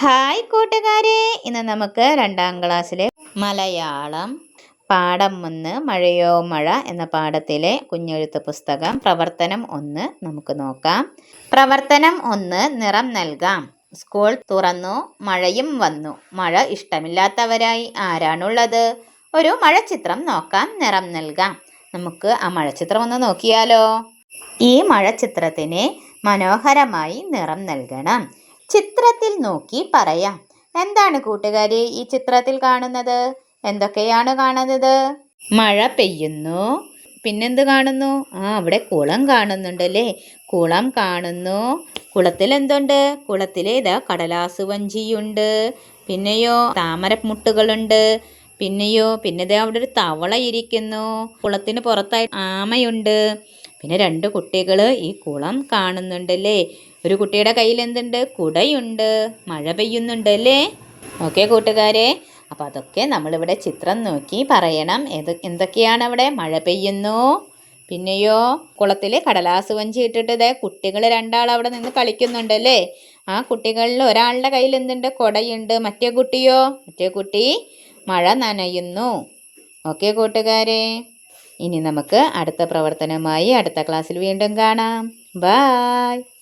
Hi കൂട്ടുകാരെ. ഇന്ന് നമുക്ക് രണ്ടാം ക്ലാസ്സിലെ മലയാളം പാഠം ഒന്ന് മഴയോ മഴ എന്ന പാഠത്തിലെ കുഞ്ഞെഴുത്ത് പുസ്തകം പ്രവർത്തനം ഒന്ന് നമുക്ക് നോക്കാം. പ്രവർത്തനം ഒന്ന് നിറം നൽകാം. സ്കൂൾ തുറന്നു മഴയും വന്നു. മഴ ഇഷ്ടമില്ലാത്തവരായി ആരാണുള്ളത്? ഒരു മഴച്ചിത്രം നോക്കാം നിറം നൽകാം. നമുക്ക് ആ മഴച്ചിത്രം ഒന്ന് നോക്കിയാലോ? ഈ മഴച്ചിത്രത്തിന് മനോഹരമായി നിറം നൽകണം. ചിത്രത്തിൽ നോക്കി പറയാം. എന്താണ് കൂട്ടുകാരി ഈ ചിത്രത്തിൽ കാണുന്നത്? എന്തൊക്കെയാണ് കാണുന്നത്? മഴ പെയ്യുന്നു. പിന്നെന്ത് കാണുന്നു? ആ അവിടെ കുളം കാണുന്നുണ്ടല്ലേ? കുളം കാണുന്നു. കുളത്തിൽ എന്തുണ്ട്? കുളത്തിൽ ഇതാ കടലാസ് വഞ്ചിയുണ്ട്. പിന്നെയോ താമരമുട്ടുകളുണ്ട്. പിന്നെയോ പിന്നെ ദേ അവിടെ ഒരു തവള ഇരിക്കുന്നു. കുളത്തിന് പുറത്തായി ആമയുണ്ട്. പിന്നെ രണ്ട് കുട്ടികൾ ഈ കുളം കാണുന്നുണ്ടല്ലേ? ഒരു കുട്ടിയുടെ കയ്യിൽ എന്തുണ്ട് കുടയുണ്ട്. മഴ പെയ്യുന്നുണ്ട് അല്ലേ? ഓക്കെ കൂട്ടുകാരെ. അപ്പം അതൊക്കെ നമ്മളിവിടെ ചിത്രം നോക്കി പറയണം. ഏത് എന്തൊക്കെയാണ് അവിടെ മഴ പെയ്യുന്നു. പിന്നെയോ കുളത്തിൽ കടലാസ് വഞ്ചി ഇട്ടിട്ട് കുട്ടികൾ രണ്ടാൾ അവിടെ നിന്ന് കളിക്കുന്നുണ്ടല്ലേ ആ കുട്ടികളിൽ ഒരാളുടെ കയ്യിൽ എന്തുണ്ട് കുടയുണ്ട്. മറ്റേ കുട്ടിയോ? മറ്റേ കുട്ടി മഴ നനയുന്നു. ഓക്കെ കൂട്ടുകാരെ. ഇനി നമുക്ക് അടുത്ത പ്രവർത്തനമായി അടുത്ത ക്ലാസ്സിൽ വീണ്ടും കാണാം. ബായ്.